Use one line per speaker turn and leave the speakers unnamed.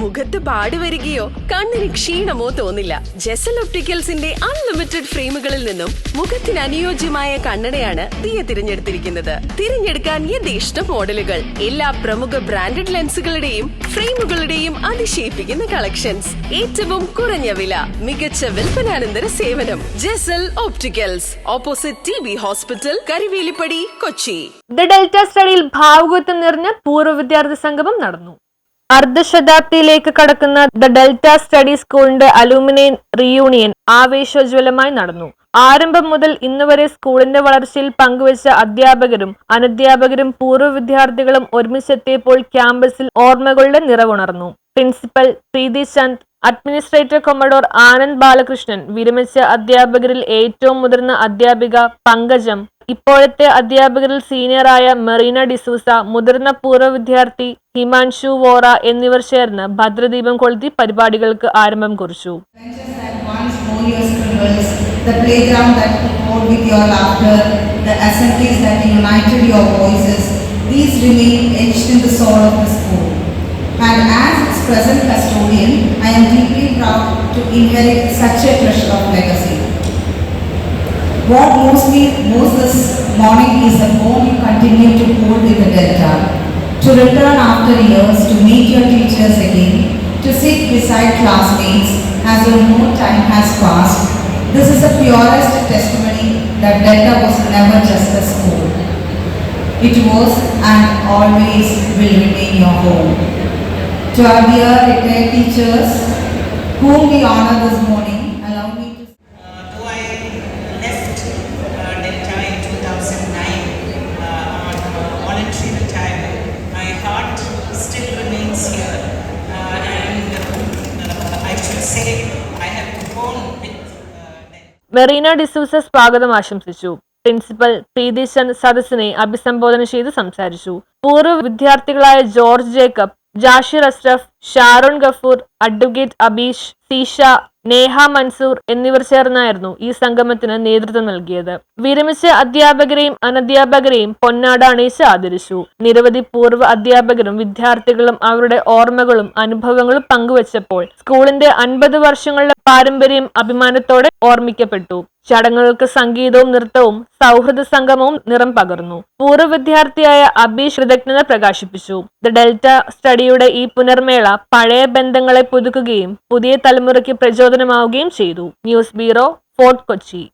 മുഖത്ത് പാടി വരികയോ കണ്ണിന് ക്ഷീണമോ തോന്നില്ല. ജെസൽ ഒപ്റ്റിക്കൽസിന്റെ അൺലിമിറ്റഡ് ഫ്രെയിമുകളിൽ നിന്നും മുഖത്തിന് അനുയോജ്യമായ കണ്ണടയാണ് ദിയ തിരഞ്ഞെടുത്തിരിക്കുന്നത്. തിരഞ്ഞെടുക്കാൻ യഥേഷ്ട മോഡലുകൾ. എല്ലാ പ്രമുഖ ബ്രാൻഡഡ് ലെൻസുകളുടെയും ഫ്രെയിമുകളുടെയും അതിശയിപ്പിക്കുന്ന കളക്ഷൻസ്. ഏറ്റവും കുറഞ്ഞ വില മികച്ച വിൽപ്പനാനന്തര സേവനം. Jesal opticals opposite T B hospital Karivelippady Kochi.
The Delta സ്റ്റഡിയിൽ ഭാവുകത്വം നിറഞ്ഞ പൂർവ വിദ്യാർത്ഥി സംഗമം നടന്നു. അർദ്ധശതാബ്ദിയിലേക്ക് കടക്കുന്ന ദ ഡെൽറ്റ സ്റ്റഡി സ്കൂളിന്റെ അലൂമിനിയൻ റീയൂണിയൻ ആവേശോജ്വലമായി നടന്നു. ആരംഭം മുതൽ ഇന്നുവരെ സ്കൂളിന്റെ വളർച്ചയിൽ പങ്കുവച്ച അധ്യാപകരും അനധ്യാപകരും പൂർവ വിദ്യാർത്ഥികളും ഒരുമിച്ചെത്തിയപ്പോൾ ക്യാമ്പസിൽ ഓർമ്മകളുടെ നിറവുണർന്നു. Principal Preethi Chand administrator commodore Anand Balakrishnan വിരമിച്ച അധ്യാപകരിൽ ഏറ്റവും മുതിർന്ന അധ്യാപിക പങ്കജം ഇപ്പോഴത്തെ അധ്യാപകരിൽ സീനിയറായ മെറീന ഡിസൂസ മുതിർന്ന പൂർവ വിദ്യാർത്ഥി ഹിമാൻഷു വോറ എന്നിവർ ചേർന്ന് ഭദ്രദീപം കൊളുത്തി പരിപാടികൾക്ക് ആരംഭം കുറിച്ചു
the playground that you poured with your laughter, the assemblies that united your voices, these remain etched in the soul of the school. And as its present custodian, I am deeply proud to inherit such a treasure of legacy. What moves me most this morning is the bond you continue to hold with the Delta. To return after years to meet your teachers again, to sit beside classmates as though no time has passed. This is the purest testimony that Delta was never just a school. It was and always will remain your home. To our dear retired teachers, whom we honor this morning,
Merina D'Souza സ്വാഗതം ആശംസിച്ചു. Principal പ്രീതിശൻ സദസ്സിനെ അഭിസംബോധന ചെയ്ത് സംസാരിച്ചു. പൂർവ വിദ്യാർത്ഥികളായ George Jacob Jashir Asraf Sharon Gafoor advocate Abeesh Seesha Neha Mansoor എന്നിവർ ചേർന്നായിരുന്നു ഈ സംഗമത്തിന് നേതൃത്വം നൽകിയത്. വിരമിച്ച അധ്യാപകരെയും അനധ്യാപകരെയും പൊന്നാട അണിയിച്ച് ആദരിച്ചു. നിരവധി പൂർവ അധ്യാപകരും വിദ്യാർത്ഥികളും അവരുടെ ഓർമ്മകളും അനുഭവങ്ങളും പങ്കുവച്ചപ്പോൾ സ്കൂളിന്റെ അൻപത് വർഷങ്ങളുടെ പാരമ്പര്യം അഭിമാനത്തോടെ ഓർമ്മിക്കപ്പെട്ടു. ചടങ്ങുകൾക്ക് സംഗീതവും നൃത്തവും സൗഹൃദ സംഗമവും നിറം പകർന്നു. പൂർവ വിദ്യാർത്ഥിയായ അബീഷ് കൃതജ്ഞത പ്രകാശിപ്പിച്ചു. ദ ഡെൽറ്റ സ്റ്റഡിയുടെ ഈ പുനർമേള പഴയ ബന്ധങ്ങളെ പുതുക്കുകയും പുതിയ തലമുറയ്ക്ക് പ്രചോദനമാവുകയും ചെയ്തു. News bureau Fort Kochi.